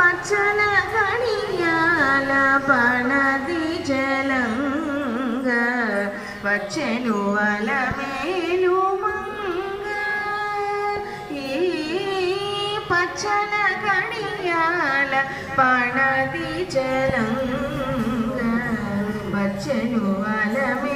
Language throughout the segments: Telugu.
పచ్చల కడియాల పణది జలంగ వచ్చెను అలమేలు మంగ ఈ పచ్చల కడియాల పణది జలంగ వచ్చెను అలమేలు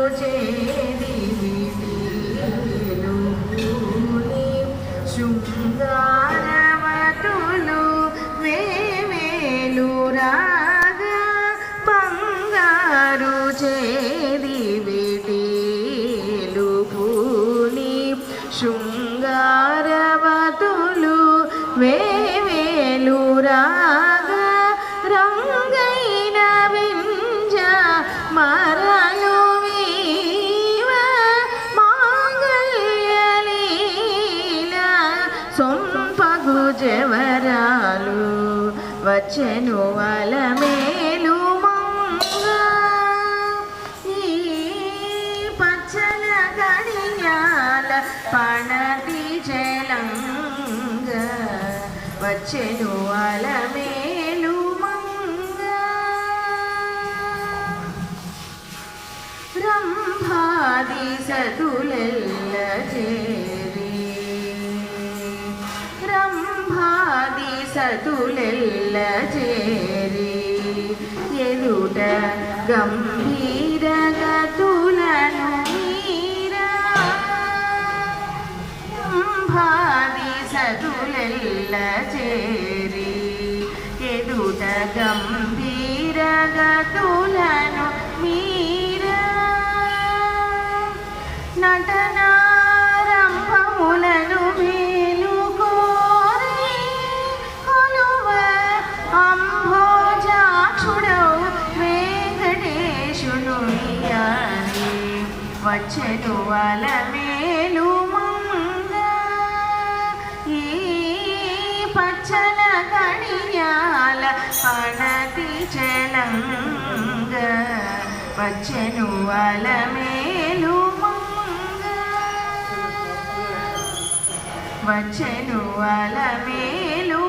బంగారు చేరి విధిలు శృంగారవతులు వచ్చెను అలమేలు మంగ ఈ పచ్చల గడియాల పణతి జలంగ వచ్చెను అలమేలు మంగ రంభాది సతులెల్ల చేరి సతులెల్ల చేరి ఎదుట గంభీర గతులను భావి సతులెల్ల చేరి ఎదుట గంభీర వచ్చెను అలమేలు ఈ పచ్చల కడియాల పణతి చెలంగ వచ్చెను అలమేలు మంగ వచ్చెను వల మేలు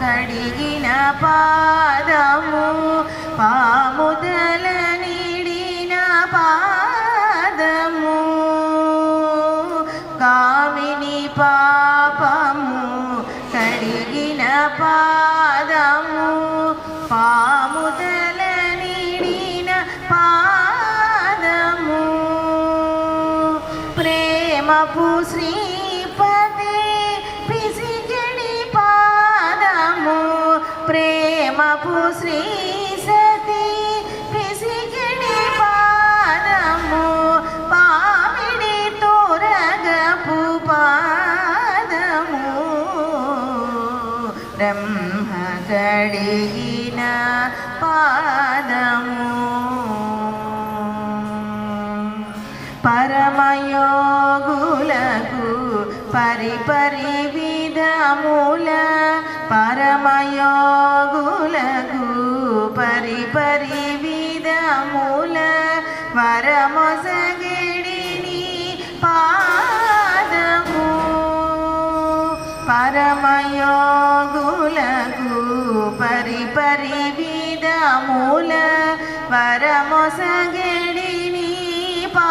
కడిగిన పాదము పాముదల నిడిన పాదము కామిని పాపము కడిగిన పాదము పాముదల నిడిన పాదము ప్రేమపు శ్రీ శ్రీ సతి పిసికిడి పాదము పామిడి తోరగపు పాదము. బ్రహ్మ కడిగిన పా పరమయోగులకు పరిపరి విధముల వరమొసగిడిని పాదము. పరమయోగులకు పరిపరి విధముల వరమొసగిడిని పా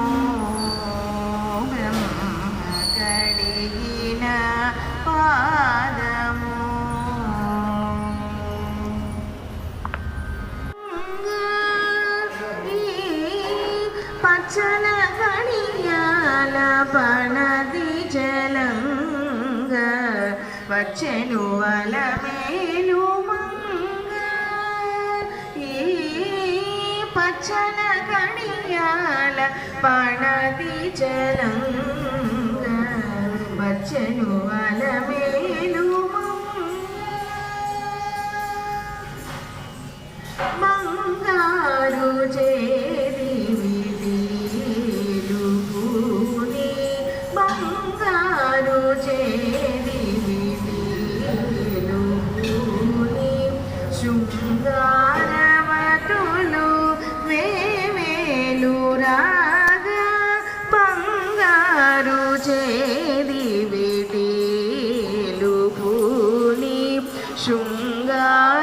పచ్చల కడియాల పణది జలంగ వచ్చెను అలమేలు మంగ ఈ పచ్చల కడియాల పణది జలంగ వచ్చెను అలమేలు Yeah.